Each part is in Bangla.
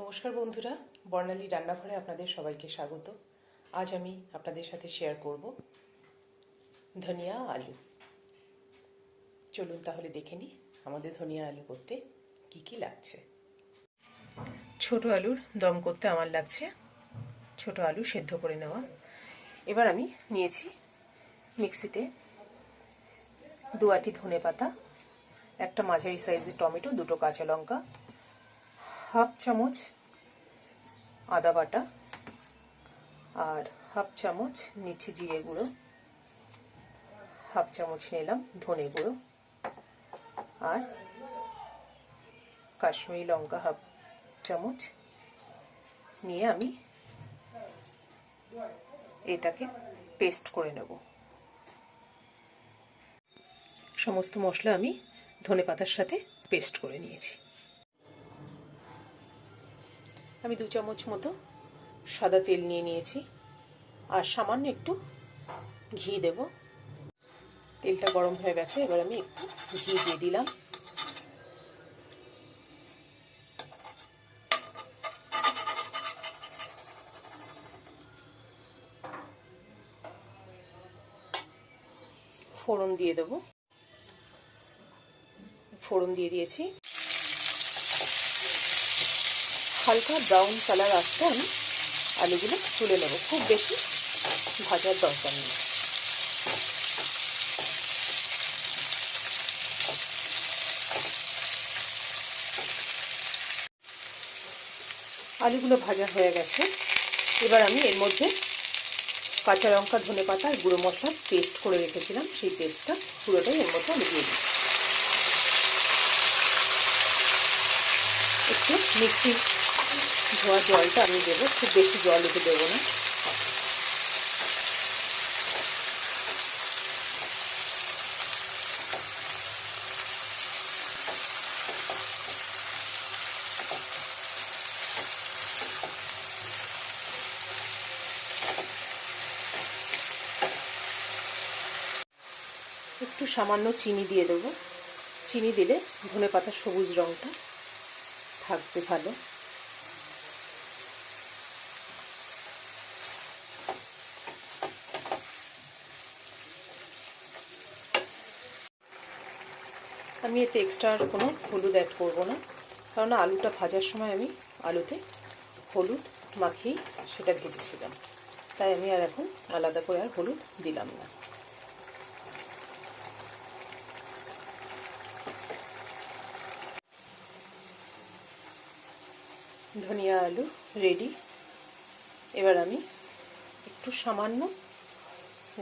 নমস্কার বন্ধুরা, বর্ণালী রান্নাঘরে আপনাদের সবাইকে স্বাগত। আজ আমি আপনাদের সাথে শেয়ার করব ধনিয়া আলু। চলুন তাহলে দেখে নিই আমাদের ধনিয়া আলু করতে কি কি লাগছে। ছোট আলুর দম করতে আমার লাগছে ছোট আলু সেদ্ধ করে নেওয়া। এবার আমি নিয়েছি মিক্সিতে দু আটি ধনে পাতা একটা মাঝারি সাইজের টমেটো, দুটো কাঁচা লঙ্কা হাফ চামচ আদা বাটা আর হাফ চামচ নিচ্ছি জিরে গুঁড়ো, হাফ চামচ নিলাম ধনে গুঁড়ো আর কাশ্মীরি লঙ্কা হাফ চামচ নিয়ে আমি এটাকে পেস্ট করে নেব। সমস্ত মশলা আমি ধনে পাতার সাথে পেস্ট করে নিয়েছি। আমি দু চামচ মতো সাদা তেল নিয়ে নিয়েছি। আর সামান্য একটু ঘি দেব। তেলটা গরম হয়ে গেছে, এবার আমি একটু ঘি দিয়ে দিলাম। ফোড়ন দিয়ে দেব। ফোড়ন দিয়ে দিয়েছি। হালকা ব্রাউন কালার আসতে আমি আলুগুলো তুলে নেব। খুব বেশি ভাজার দরকার নেই। আলুগুলো ভাজা হয়ে গেছে। এবার আমি এর মধ্যে কাঁচা লঙ্কা, ধনে পাতা আর গুঁড়ো মশলা পেস্ট করে রেখেছিলাম। সেই পেস্টটা পুরোটাই এর মধ্যে আমি দিয়ে দিই একটু মিক্সি ধোয়া জলটা আমি দেবো, খুব বেশি জল এতে দেবো না। একটু সামান্য চিনি দিয়ে দেবো। চিনি দিলে ধনে পাতা সবুজ রঙটা থাকবে ভালো। আমি এতে এক্সট্রা আর কোনো হলুদ অ্যাড করব না। কারণ আলুটা ভাজার সময় আমি আলুতে হলুদ মাখিয়েই সেটা ভেজেছিলাম। তাই আমি আর এখন আলাদা করে আর হলুদ দিলাম না। ধনিয়া আলু রেডি এবার আমি একটু সামান্য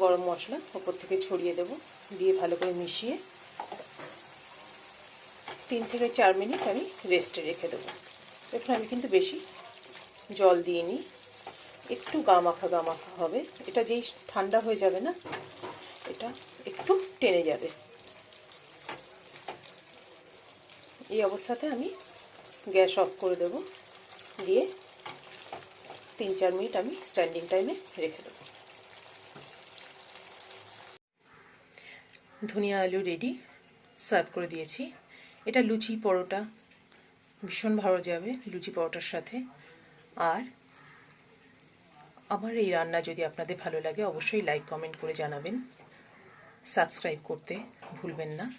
গরম মশলা ওপর থেকে ছড়িয়ে দেব। দিয়ে ভালো করে মিশিয়ে তিন থেকে চার মিনিট আমি রেস্টে রেখে দেবো। এখন আমি কিন্তু বেশি জল দিইনি। একটু গা মাখা গা মাখা হবে। এটা যেই ঠান্ডা হয়ে যাবে না, এটা একটু টেনে যাবে। এই অবস্থাতে আমি গ্যাস অফ করে দেব। দিয়ে তিন চার মিনিট আমি স্ট্যান্ডিং টাইমে রেখে দেবো। ধনিয়া আলু রেডি সার্ভ করে দিয়েছি। এটা লুচি পরোটা। ভীষণ ভালো যাবে লুচি পরোটার সাথে। আর আমার এই রান্না যদি আপনাদের ভালো লাগে, অবশ্যই লাইক কমেন্ট করে জানাবেন। সাবস্ক্রাইব করতে ভুলবেন না।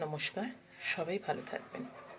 নমস্কার, সবাই ভালো থাকবেন।